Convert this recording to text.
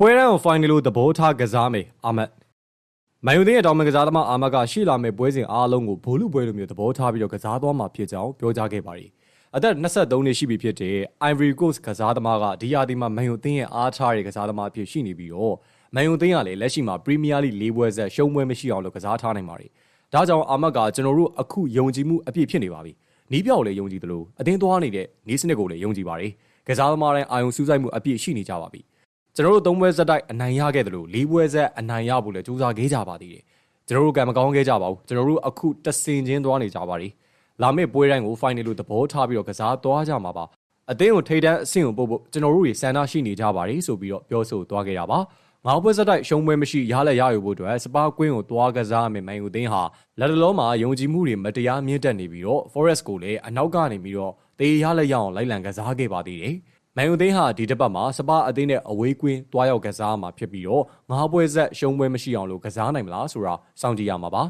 ပွဲရန်ကိုဖိုင်နယ်လိုသဘောထားကစားမယ်အာမတ်မန်ယူသင်းရဲ့တောင်မန်ကစားသမားအာမတ်ကရှေ့လာမယ့်ပွဲစဉ်အားလုံးကိုဘိုလ်လူပွဲလိုမျိုးသဘောထားပြီးတော့ကစားသွားမှာဖြစ်ကြောင်းပြောကြားခဲ့ပါတယ်အသက်23နှစ်ရှိပြီဖြစ်တဲ့ Ivory Coast ကစားသမားကဒီယာဒီမှာမန်ယူသင်းရဲ့အားထားတဲ့ကစားသမားအဖြစ်ရှိနေပြီးတော့မန်ယူသင်းကလည်းလက်ရှိမှာပရီးမီးယားလိ၄ပွဲဆက်ရှုံးပွဲမရှိအောင်လို့ကစားထားနိုင်ပါတယ်ဒါကြောင့်အာမတ်ကကျွန်တော်တို့အခုယုံကြည်မှုအပြည့်ဖြစ်နေပါပြီနီးပြောက်လည်းယုံကြည်သလိုအတင်းသွားနေတဲ့နီးစနစ်ကိုလည်းယုံကြည်ပါတယ်ကစားသမားတိုင်းအာယုံစူးစိုက်မှုအပြည့်ရှိနေကြပါပြီ ကျွန်တော်တို့သုံးပွဲဆက်တိုက်အနိုင်ရခဲ့တယ်လို့လေးပွဲဆက်အနိုင်ရဖို့လည်းကြိုးစားခဲ့ကြပါသေးတယ်ကျွန်တော်တို့ကံမကောင်းခဲ့ကြပါဘူးကျွန်တော်တို့အခုတဆင်ချင်းသွားနေကြပါပြီလာမယ့်ပွဲတိုင်းကို final လို့သဘောထားပြီးတော့ကစားသွားကြမှာပါအသင်းကိုထိပ်တန်းအဆင့်ကိုပို့ဖို့ကျွန်တော်တို့တွေစံနာရှိနေကြပါတယ်ဆိုပြီးတော့ပြောဆိုသွားခဲ့တာပါငါးပွဲဆက်တိုက်ရှုံးပွဲမရှိရလက်ရယူဖို့အတွက်စပါးကွင်းကိုသွားကစားမယ်မန်ယူသင်းဟာလက်တလုံးမှာယုံကြည်မှုတွေမတရားမြင့်တက်နေပြီးတော့ Forest ကိုလည်းအနောက်ကနေပြီးတော့တေးရလက်ရအောင်လိုက်လံကစားခဲ့ပါသေးတယ် မန်ယူသင်းဟာဒီတစ်ပတ်မှာစပါအသင်းနဲ့အဝေးကွင်းတွားရောက်ကစားမှာဖြစ်ပြီးတော့ငါးပွဲဆက်ရှုံးပွဲမရှိအောင်လို့ကစားနိုင်မလားဆိုတာစောင့်ကြည့်ရမှာပါ